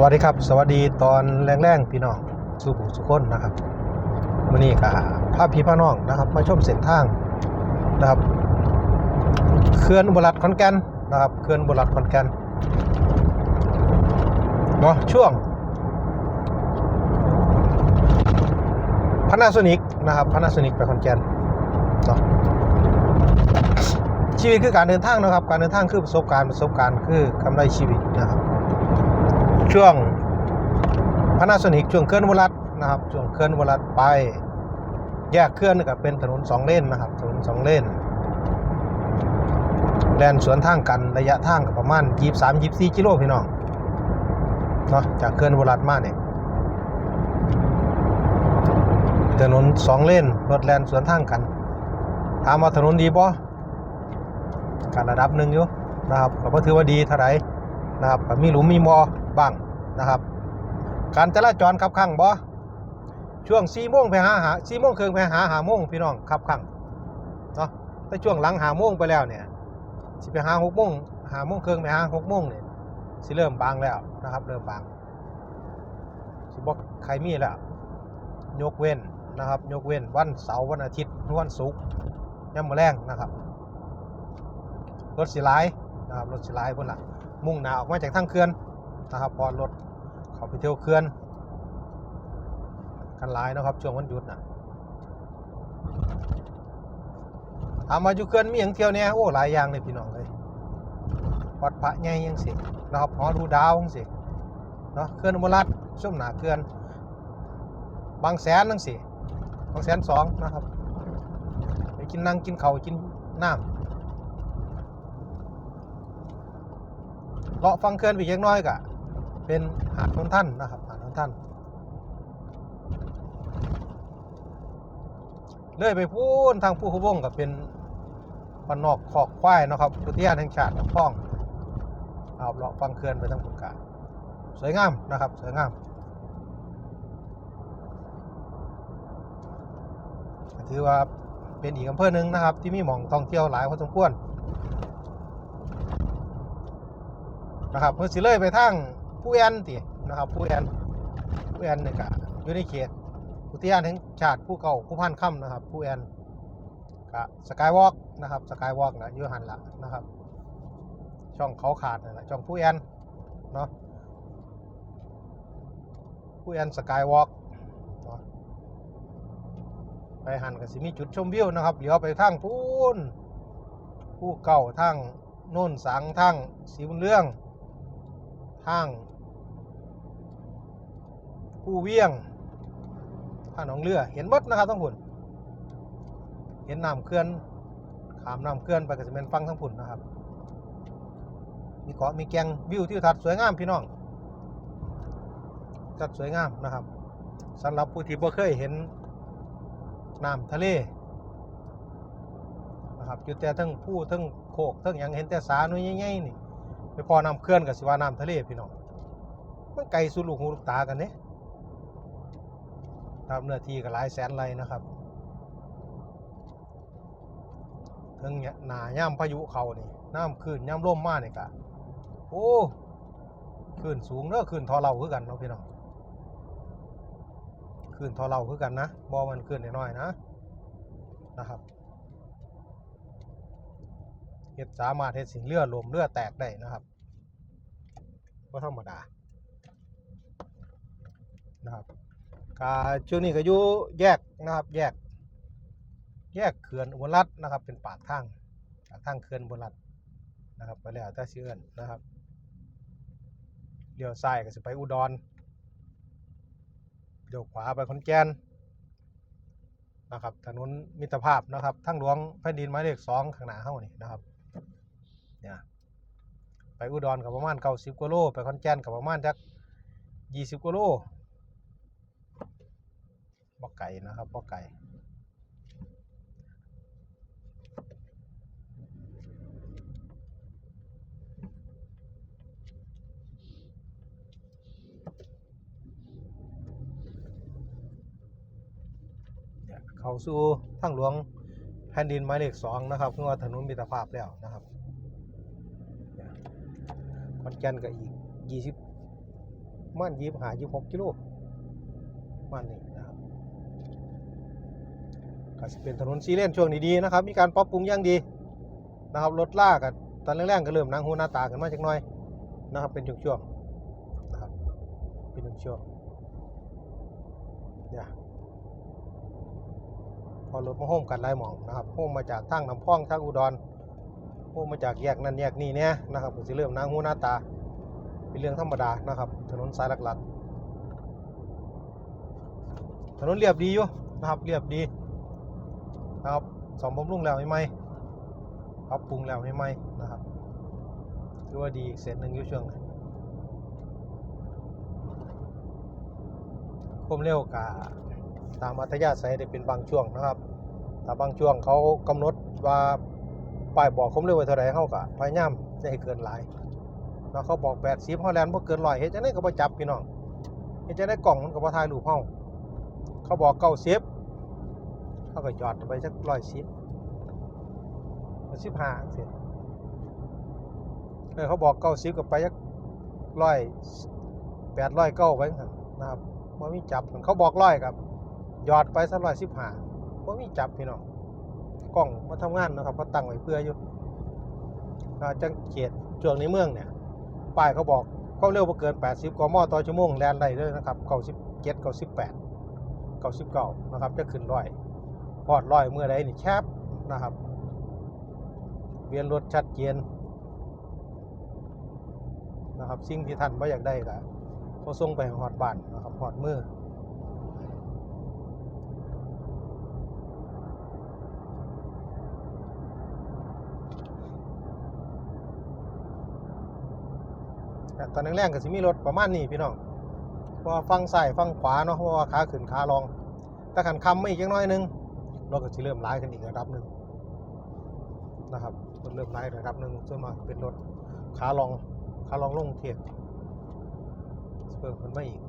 สวัสดีครับ สวัสดีตอนแรงๆพี่น้องสุบุสุคนนะครับวันนี้ก็พาพพี่พาน้องนะครับ มาชมเส้นทางนะครับเขื่อนอุบลรัฐขอนแก่นนะครับเขื่อนอุบลรัฐขอนแก่นเนาะช่วงพนาโซนิกนะครับพนาโซนิกไปขอนแก่นเนาะชีวิตคือการเดินทางนะครับ การเดินทางคือประสบการณ์ประสบการณ์คือกำไรชีวิตนะครับ ช่วงพนาโซนิกช่วงเคลื่อนวรัตนะครับช่วงเคลื่อนวรัตไป แยกเคลื่อนกับเป็นถนนสองเลนนะครับถนนสองเลนแลนสวนทางกันระยะทางกับประมาณ23 24กิโลพี่น้องเนาะจากเคลื่อนวรัตมาเนี่ยถนนสองเลนรถแลนสวนทางกันถามว่าถนนดีบ่การระดับหนึ่งอยู่นะครับก็ถือว่าดีเท่าไหร่นะครับมีหลุมมีมอ บ้างนะครับ การจราจรขับข้างบ่ช่วง4โมงไปหาหา4โมงครึ่งไปหาหาโมงพี่น้องขับข้างเนาะแต่ช่วงหลังหาโมงไปแล้วเนี่ยสิไปหา6โมงหาโมงครึ่งไปหา6โมงเนี่ยสิเริ่มบางแล้วนะครับ เริ่มบางสิบ่ใครมีแล้วยกเว้นนะครับ ยกเว้นวันเสาร์วันอาทิตย์วันศุกร์ยามมื้อแรงนะครับรถสิหลายนะครับรถสิหลายพุ่นล่ะมุ่งหน้าออกมาจากทางเขื่อน นะครับพอรถเขาไปเที่ยวเขื่อน กันหลายนะครับช่วงวันหยุดนะถามมาอยู่เขื่อนมีอย่างเที่ยวเนี่ยโอ้หลายอย่างเลยพี่น้องเลยวัดพระใหญ่ยังสินะครับหอดูดาวยังสิเนาะเขื่อนอุบลรัตน์ช่วงหนาเขื่อน บางแสนยังสิบางแสนสองนะครับไปกินนั่งกินเขากินน้ำเลาะฟังเขื่อนไปเล็กน้อยก็ เป็นหาดนนท่านนะครับหาดนนท่านเลื่อยไปพูนทางผู้ขบวงก็เป็นบ้านอกขอกควายนะครับอุทยานแห่งชาติลำพ้องเอาเลาะฟังเขื่อนไปทางผุนกาสวยงามนะครับสวยงามถือว่าเป็นอีกอำเภอหนึ่งนะครับ ที่มีหม่องท่องเที่ยวหลายพอสมควรนะครับเพื่อสิเลยไปทาง ผู้แอนตินะครับผู้แอนผู้แอนนี่ก็อยู่ในเขตอุทยานแห่งชาติผู้เก่าผู้พันค่ำนะครับผู้แอนก็สกายวอล์กนะครับสกายวอล์กนะยูหันละนะครับ ช่องเขาขาดนั่นแหละช่องผู้แอนเนาะผู้แอนสกายวอล์กเนาะไปหันก็สิมีจุดชมวิวนะครับเดี๋ยวไปทางพูนผู้เก่าทางโน่นสังทางสีบุญเรื่อง ทางผู้เวียงทางหนองเรือ เห็นหมดนะครับทั้งผุนเห็นน้ำเขื่อนขามน้ำเขื่อนไปก็จะเป็นฟังทั้งผุนนะครับ มีเกาะมีแกงวิวที่ทัดสวยงามพี่น้องทัดสวยงามนะครับสำหรับผู้ที่บ่เคยเห็นน้ำทะเลนะครับอยู่แต่ทั้งผู้ทั้งโคกทั้งยังเห็นแต่สาหน่ยใหญ่ๆนี่ ไปพอน้ำเคลื่อนกับสิว่าน้ำทะเลพี่น้องมันไกลสุดลูกหูลูกตากันเนี่ยตามเนื้อที่ก็หลายแสนไรนะครับถึงเนี่ยหนาย่ำพายุเขานี่น้ำขึ้นย่ำร่มมาเนี่ยกะโอ้ขึ้นสูงเด้อขึ้นทอเราคือกันเนาะพี่น้องขึ้นทอเราคือกันนะบอมันขึ้นน้อยๆนะนะครับ เฮ็ดสามารถเฮ็ดสิ่งเลือดลมเลือดแตกได้นะครับก็ธรรมดานะครับกาช่วงนี้ก็อยู่แยกนะครับ แยก แยกเขื่อนอุบลรัตน์นะครับ เป็นปากทางปากทางเขื่อนอุบลรัตน์นะครับไปแล้วแต่ชื่อนนะครับเลี้ยวซ้ายก็จะไปอุดรเลี้ยวขวาไปขอนแก่นนะครับถนนมิตรภาพนะครับทางหลวงแผ่นดินหมายเลขสองข้างหน้าเฮานี่นะครับ นี่ยไปอุดรกับประมาณเก้าสิบกว่าโล ไปขอนแก่นกับประมาณจักยี่สิบกว่าโลบ่ไก่นะครับบ่ไก่เนี่ยเข้าสู่ทางหลวงแผ่นดินหมายเลขสองนะครับคือว่าถนนมิตรภาพแล้วนะครับ อนแก่นก็อีกยี่สิบมันยี่หายี่หกกิโลมันนี่นะครับก็สิเป็นถนนซีเลนช่วงนี้ดีนะครับ มีการปรับปรุงอย่างดีนะครับรถลากกันตอนแรกๆก็เริ่มนางหูหน้าตากันมาจักหน่อยนะครับ เป็นช่วงๆนะครับเป็นช่วงๆเนี่ยพอรถมาโฮมกันหลายหมองนะครับโฮมมาจากทางน้ำพองทางอุดร โฮมมาจากแยกนั่นแยกนี่เนี่ยนะครับก็สิเริ่มนางหูหน้าตา เป็นเรื่องธรรมดานะครับ ถนนสายหลักๆถนนเรียบดีอยู่นะครับเรียบดีนะครับสอมบำรุงแล้วใหม่ๆปรับปรุงแล้วใหม่ๆนะครับถือว่าดีอีกเส้นหนึ่งอยู่ช่วงนี้ควมเร็วกาตามอัธยาศัยได้เป็นบางช่วงนะครับ แต่บางช่วงเขากำหนดว่า ป้ายบอกความเร็วไว้เท่าไรเขาก็พยายามจะให้เกินหลายเนาะเขาบอก80ฮอลแลนด์บ่เกิน100เฮ็ดจังได๋ก็บ่จับพี่น้องเฮ็ดจังได๋กล่องมันก็บ่ถ่ายรูปเฮาเขาบอก90เขาก็จอดไปสัก110 15จังซี่เออเขาบอก90ก็ไปสัก100 800 9ไปจังซั่นนะครับบ่มีจับเขาบอก100ครับยอดไปสัก115บ่มีจับพี่น้อง ล้องมาทำงานนะครับเขาตั้งไว้เพื่ออยู่จังเขตช่วงในเมืองเนี่ยป้ายเขาบอกความเร็วเกิน 80กมต่อชั่วโมงแลนได้เลยนะครับ97 98 99นะครับจะขึ้นร้อยพอดร้อยเมื่อใดนี่แคบนะครับเวียนรถชัดเจนนะครับสิ่งที่ท่านบ่อยากได้ก็เขาส่งไปฮอดบ้านนะครับฮอดมือแตอนแรกๆก็สิมีรถประมาณนี้พี่น้องเพราะฟังซ้ายฟังขวาเนาะเพราะว่าขาขึ้นขาลงแต่ขันคำไม่อีกจักน้อยหนึงรถก็สิเริ่มร้ายกันอีกระดับหนึ่งนะครับรถเริ่มร้ายระดับหนึ่งส่วนมากเป็นรถขาลองขาลองลงเทียบเพิ่มขึ้นมาอีก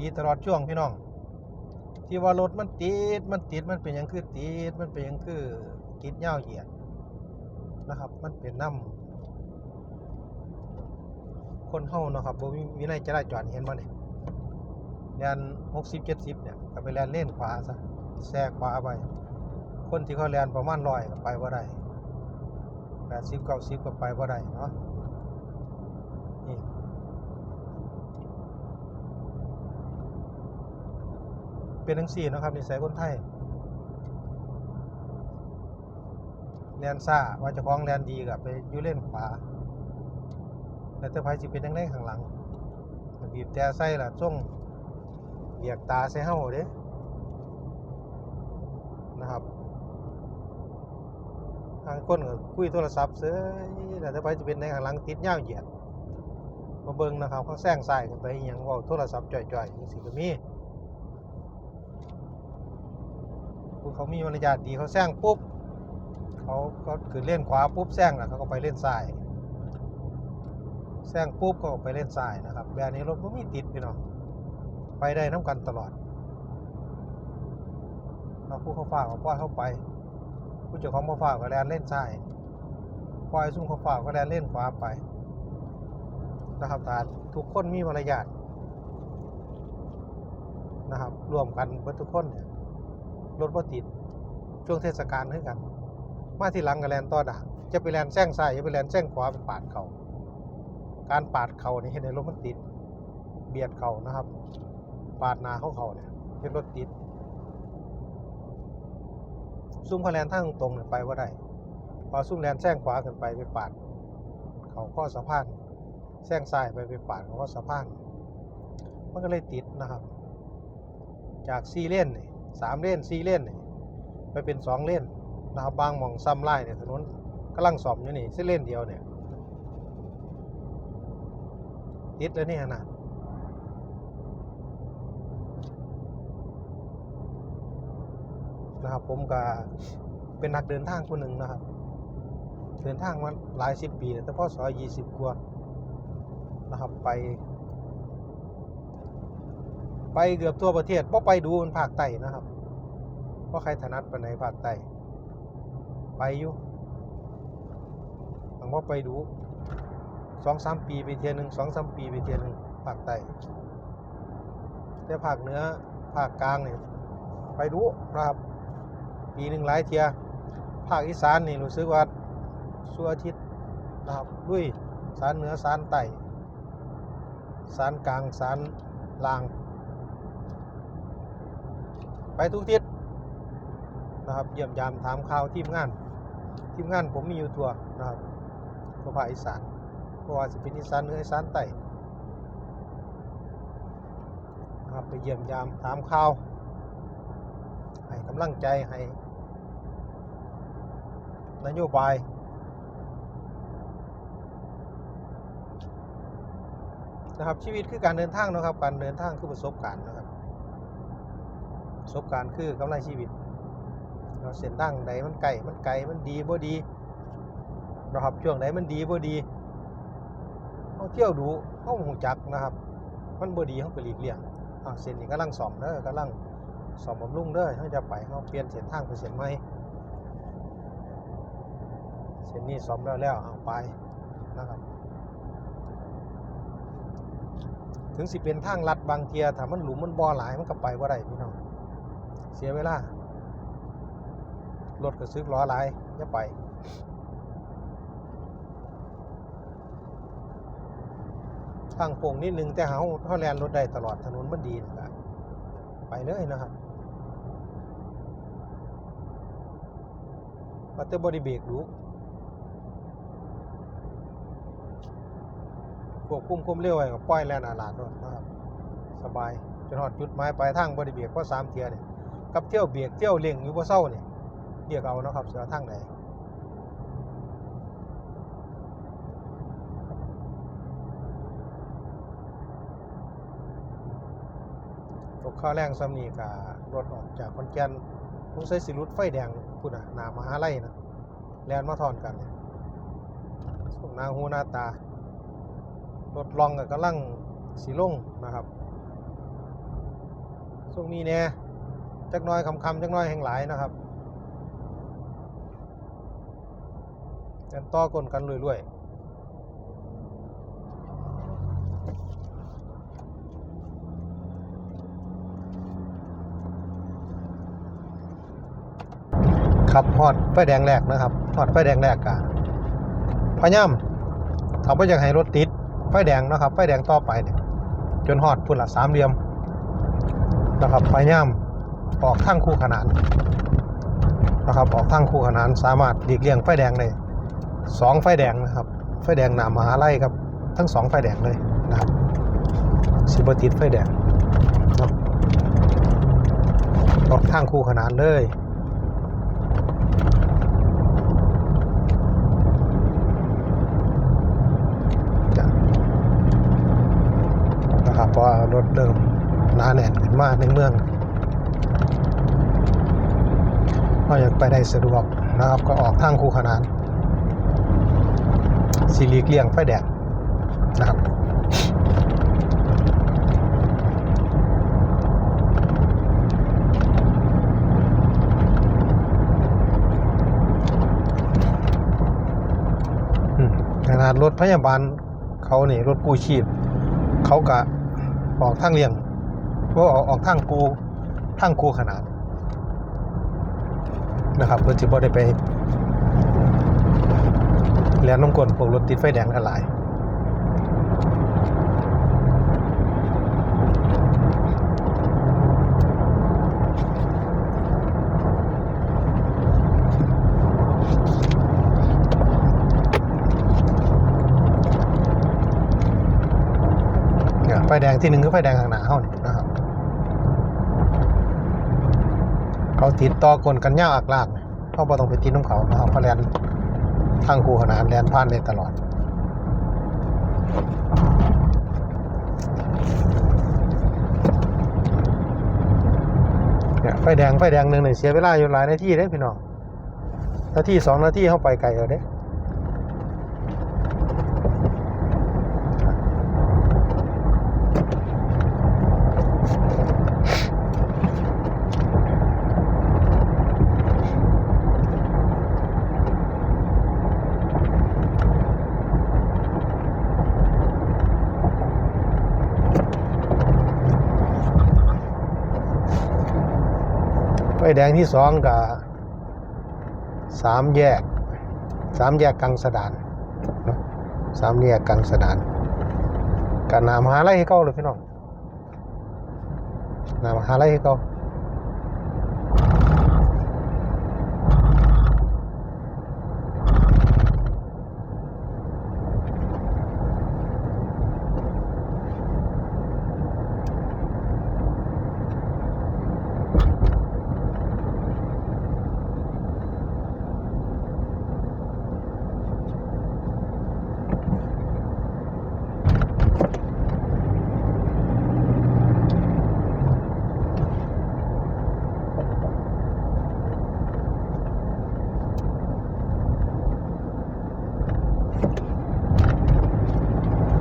ดีตลอดช่วงพี่น้อง ที่ว่ารถมันติดมันติดมันเป็นยังคือติดมันเป็นยังคือติดเยาเหยียดนะครับ มันเป็นน้ำคนเฮานะครับบ่มีวินัยจราจรเห็นบ่เนี่ยแลน60 70เนี่ยก็ไปแลนเล่นขวาซะแทรกขวาไป คนที่เขาแลนประมาณ100ก็ไปบ่ได้80 90ก็ไปบ่ได้เนาะนี่ เป็นทั้งสี่นะครับนิสัยคนไทยแลนซ่าว่าจะคล้องแลนดีกับไปยูเล่นขวาแล้วแต่ไผสิเป็นยังไงข้างหลังบีบแต่ใส่ล่ะส่งเหลียกตาใส่เฮาเด้นะครับทางคนก็คุยโทรศัพท์เซ้ยแล้วแต่ไผสิเป็นในข้างหลังติดยาวเหยียดมาเบิ่งนะครับเขาแซงซ้ายกันไปยังว้าโทรศัพท์จ่อยๆจังซี่ก็มี ผู้ เขามีมารยาทดีเขาแซงปุ๊บเขาก็คือเล่นขวาปุ๊บแซงแล้วเขาก็ไปเล่นซ้ายแซงปุ๊บก็ไปเล่นซ้ายนะครับแบบนี้รถไม่มีติดพี่น้องไปได้น้ำกันตลอดเราผู้เขาฝ่าก็ปล่อยเข้าไป ผู้เจ้าของมาฝ่าก็แลนเล่นซ้ายปล่อยซุ่มเขาฝ่าก็แลนเล่นขวาไปนะครับต่ทุกคนมีมารยาทนะครับรวมกันเบิดทุกคนเนี่ย รถบ่ติดช่วงเทศกาลคือกัน มาที่หลังกับแลนต่อด่างจะไปแลนแซงซ้ายจะไปแลนแซงขวาไปปาดเขาการปาดเขานี่เห็นในรถมันติด เบียดเขานะครับ ปาดนาเขาเขาเนี่ยเห็นรถติดซุ่มเขาแลนทางตรงเนี่ยไปว่าได้พอซุ่มแลนแซงขวาขึ้นไปไปปาด เขาข้อสะพานแซงซ้ายไปไปปาดเขาข้อสะพานมันก็เลยติดนะครับ จากซีเลนนี่ สามเลนสี่เลนนี่ไปเป็นสองเลนนะครับบางหมองซ้ำไล่เนี่ยถนนกำลังสอมอยู่นี่เส้นเลนเดียวเนี่ยติดแล้วนี่ขนาดนะครับผมก็เป็นนักเดินทางคนหนึ่งนะครับ เดินทางมาหลายสิบปีแต่พ่อสอยี่สิบกว่านะครับไป ไปเกือบทั่วประเทศเพราะไปดูมันภาคใต้นะครับว่าะใครถนัดปานไหนภาคใต้ไปอยู่บางว่าไปดูสองสามปีไปเทียหนึ่งสองสามปีไปเทียหนึ่งภาคใต้แต่ภาคเหนือภาคกลางนี่ไปดูนะครับ ปีหนึ่งหลายเทียภาคอีสานนี่รู้สึกว่าสุอาทิตย์นะครับด้วยสารเหนือสารใต้สารกลางสารล่าง ไปทุกทิศนะครับเยี่ยมยามถามข่าวทีมงาน ทีมงานผมมีอยู่ตัวนะครับภาคอีสานเพราะว่าสิเป็นอีสานเหนืออีสานใต้นะครับไปเยี่ยมยามถามข่าวให้กำลังใจให้ นโยบายนะครับชีวิตคือการเดินทางนะครับ การเดินทางคือประสบการณ์นะครับ ประสบการณ์คือกำไรชีวิต เราเส้นทางใดมันไกลมันไกลมันดีบ่ดีนะครับช่วงไหนมันดีบ่ดีเขาเที่ยวดูเขาหูจักนะครับ มันบ่ดีเขาก็หลีกเลี่ยงอ่าเส้นนี้กำลังซ่อมเด้อกำลังซ่อมบำรุงเด้อเขาจะไปเขาเปลี่ยนเส้นทางไปเส้นใหม่เส้นนี้ซ่อมแล้วแล้วเอาไปนะครับถึงสิเป็นทางลัดบางเทียถ้ามันหลุมมันบ่อหลายมันก็ไปบ่ได้พี่น้อง เสียเวลารถก็ซึกล้อหลายอย่าไปทางโป่งนิดนึงแต่เฮาเฮาแลนรถได้ตลอดถนนมันดีนะครับไปเลยนะครับว่าแต่บ่ได้เบรกดูควบคุมความเร็วไว้ก็ปล่อยแลนอาลาดรถนะครับ สบายจนฮอดจุดหมายปลายทางบ่ได้เบรกเพราะสามเทียเนี่ย กับเที่ยวเบรกเที่ยวเร่งอยู่บ่เซานี่เรียกเอาเนาะครับเสือทางไหนตกข้าวแรงซ้ำนี่ก็รถออกจากขอนแกนคงใส่สิรุดไฟแดงพุ่นน่ะหนามหาลัยนะแลนมาทอนกันเนี่ยส่งหน้าหูหน้าตารถลองก็กำลังสิลงนะครับช่วงนี้เนี่ย จักหน้อยคำคำจักหน้อยแห่งหลายนะครับกันต่อกลนกันรวยๆขับฮอดไฟแดงแรกนะครับฮอดไฟแดงแรกกะพยายามเขาไม่อยากให้รถติดไฟแดงนะครับไฟแดงต่อไปเนี่ยจนฮอดพุ่นละสามเหลี่ยมนะครับพยายาม ออกทางคู่ขนานนะครับออกทางคู่ขนานสามารถหลีกเลี่ยงไฟแดงได้สองไฟแดงนะครับ ไฟแดงหนามหาไล่ครับ ทั้งสองไฟแดงเลยนะครับสิบติดไฟแดงออกทางคู่ขนานเลยนะครับเพราะว่ารถเดิมหนาแน่นขึ้นมากในเมือง ก็อยากไปได้สะดวกนะครับก็ออกทางคู่ขนานสิหลีกเลี่ยงไฟแดงนะครับขนาดรถพยาบาลเขาเนี่ยรถกู้ชีพ เขากะออกทางเลี่ยงว่าออกออกทางกูทางกูขนาด นะครับเพื่อที่บ่ได้ไปแล่นน้ำกลนพวกรถติดไฟแดงกันหลายไฟแดงที่หนึ่งคือไฟแดงข้างหน้าเฮานี่นะครับ เขาติดต่อกลกันยาวอักลากเนี่ยเขาบ่ต้องไปติดน้ำเขาเขาแลนทางคู่ขนานแลนผ่านได้ตลอดเนี่ยไฟแดงไฟแดงหนึ่งเนี่ยเสียเวลาอยู่หลายนาทีเด้พี่น้องนาทีสองนาทีเข้าไปไกลแล้วเด้ แดงที่สองกับสามแยกสามแยกกังสดานสามแยกกังสดานกับนามหาไรให้เขาเลยพี่น้องนามหาไรให้เก้า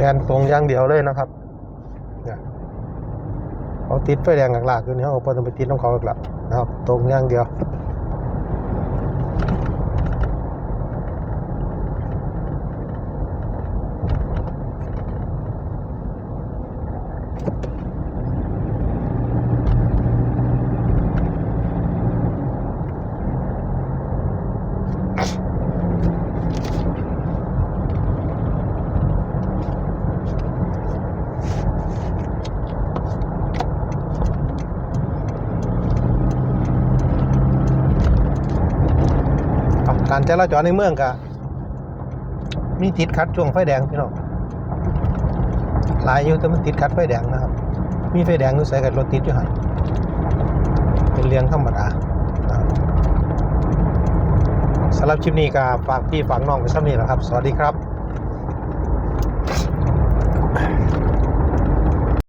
แดนตรงอย่างเดียวเลยนะครับเขาติดไฟแดงหลักๆคือเนี่เขาก็ต้องไปติดของเขาหลักๆนะครับ ตรงอย่างเดียว การจราจรในเมืองกะมีติดขัดช่วงไฟแดงพี่น้องหลายอยู่แต่มันติดขัดไฟแดงนะครับ มีไฟแดงก็ใส่กับรถติดอยู่หันเป็นเรื่องธรรมดาสำหรับคลิปนี้ก็ฝากพี่ฝากน้องไปสักนี้แหละครับ สวัสดีครับ